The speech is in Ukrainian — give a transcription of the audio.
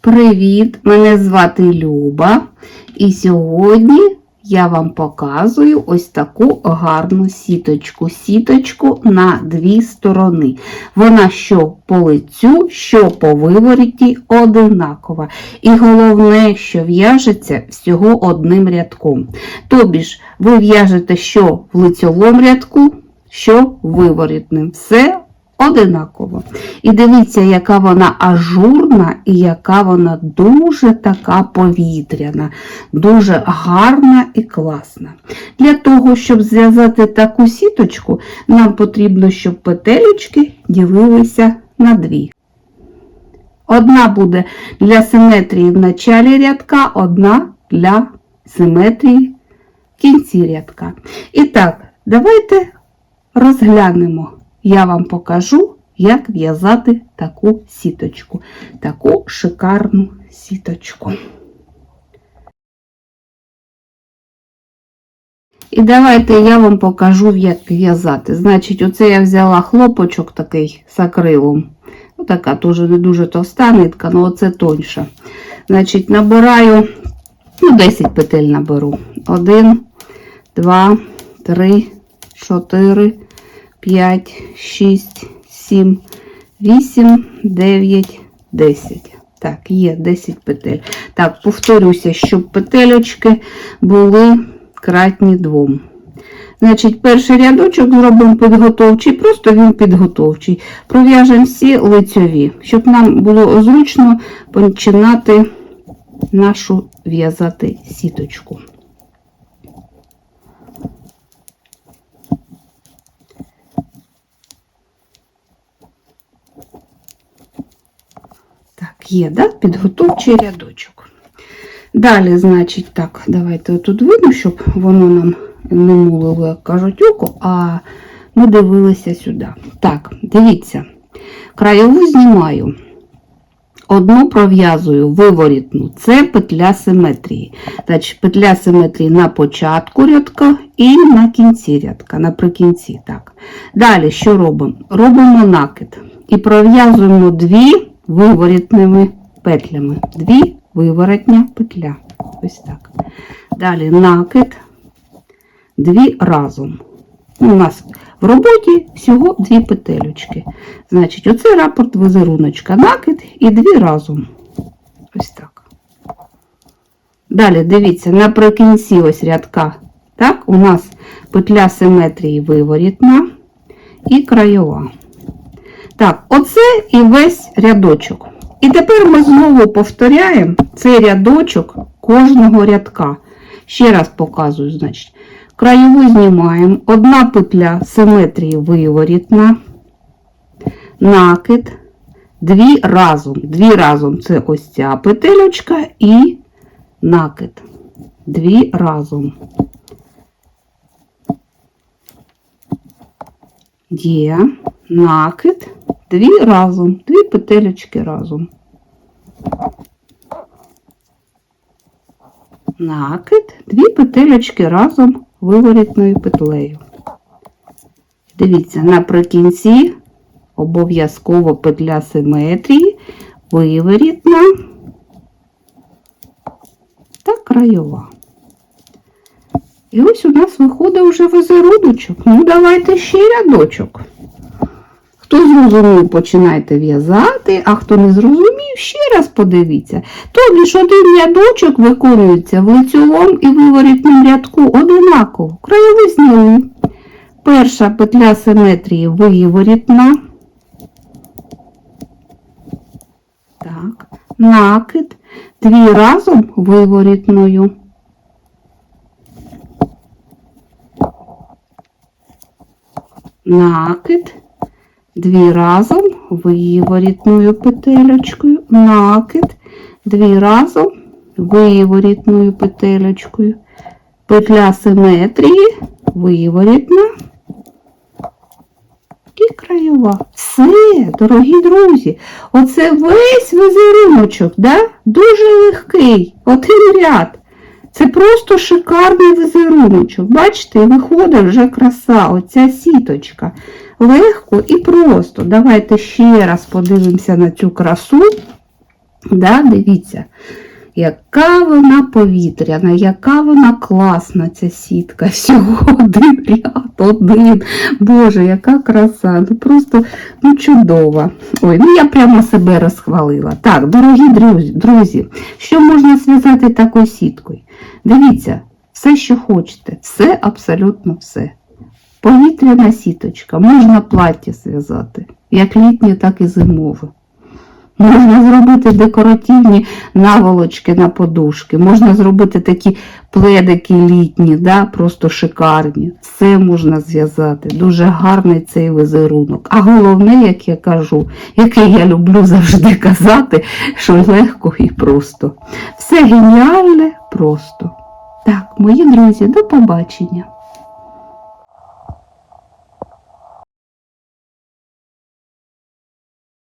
Привіт! Мене звати Люба. І сьогодні я вам показую ось таку гарну сіточку. Сіточку на дві сторони. Вона що по лицю, що по вивороті одинакова. І головне, що в'яжеться всього одним рядком. Тобі ж ви в'яжете що в лицьовому рядку, що виворітним. Все одинаково. І дивіться, яка вона ажурна і яка вона дуже така повітряна, дуже гарна і класна. Для того, щоб зв'язати таку сіточку, нам потрібно, щоб петелечки ділилися на дві. Одна буде для симетрії в началі рядка, одна для симетрії в кінці рядка. І так, давайте розглянемо. Я вам покажу, як в'язати таку сіточку, таку шикарну сіточку. І давайте я вам покажу, як в'язати. Значить, оце я взяла хлопочок такий з акрилом. Ну, така теж не дуже товста нитка, але оце тоньша. Значить, набираю, ну, 10 петель наберу. 1, 2, 3, 4, 5, 6, 7, 8, 9, 10. Так, є 10 петель. Так, повторюся, щоб петелечки були кратні двом. Значить, перший рядочок зробимо підготовчий, просто він підготовчий. Пров'яжемо всі лицьові, щоб нам було зручно починати нашу в'язати сіточку. Так, є, да? підготовчий рядочок. Далі, значить, так, давайте тут видно, щоб воно нам не мулило, як кажуть, око, а ми дивилися сюди. Так, дивіться, краєву знімаю. Одну пров'язую виворітну, це петля симетрії. Значить, петля симетрії на початку рядка і на кінці рядка, наприкінці. так. Далі що робимо? Робимо накид і пров'язуємо дві виворітними петлями. Дві виворотня петля. Ось так. Далі накид, дві разом. У нас в роботі всього дві петелючки. Значить, оце рапорт візеруночка, накид і дві разом. Ось так. Далі, дивіться, наприкінці ось рядка. Так, у нас петля симетрії виворітна і краєва. Так, оце і весь рядочок. І тепер ми знову повторяємо цей рядочок кожного рядка. Ще раз показую, значить, краєву знімаємо, одна петля симетрії виворітна, накид, дві разом. Дві разом це ось ця петелечка і накид. Дві разом. Є накид, дві разом, дві петелечки разом. Накид, дві петелечки разом виворітною петлею. Дивіться, наприкінці обов'язково петля симетрії, виворітна та краєва. І ось у нас виходить вже візеруночок. Ну, давайте ще рядочок. Хто зрозумів, починайте в'язати, а хто не зрозумів, ще раз подивіться. Тобі ж один рядочок виконується в лицьовому і виворітному рядку одинаково. Краєві зняли. Перша петля симетрії виворітна. Так, накид, дві разом виворітною. Накид, дві разом виворітною петелечкою, накид, дві разом виворітною петелечкою, петля симетрії, виворітна і краєва. Все, дорогі друзі, оце весь візеруночок, да? дуже легкий, один ряд. Це просто шикарний візеруночок. Бачите, виходить вже краса, оця сіточка. Легко і просто. Давайте ще раз подивимося на цю красу. Да, дивіться, яка вона повітряна, яка вона класна, ця сітка. Всього один ряд, один. Боже, яка краса. Ну просто ну, чудова. Ой, ну я прямо себе розхвалила. Так, дорогі друзі, що можна зв'язати такою сіткою? Дивіться, все, що хочете, все, абсолютно все. Повітряна сіточка, можна плаття зв'язати, як літнє, так і зимове. Можна зробити декоративні наволочки на подушки, можна зробити такі пледики літні, да, просто шикарні. Все можна зв'язати. Дуже гарний цей візерунок. А головне, як я кажу, яке я люблю завжди казати, що легко і просто. Все геніальне просто. Так, мої друзі, до побачення.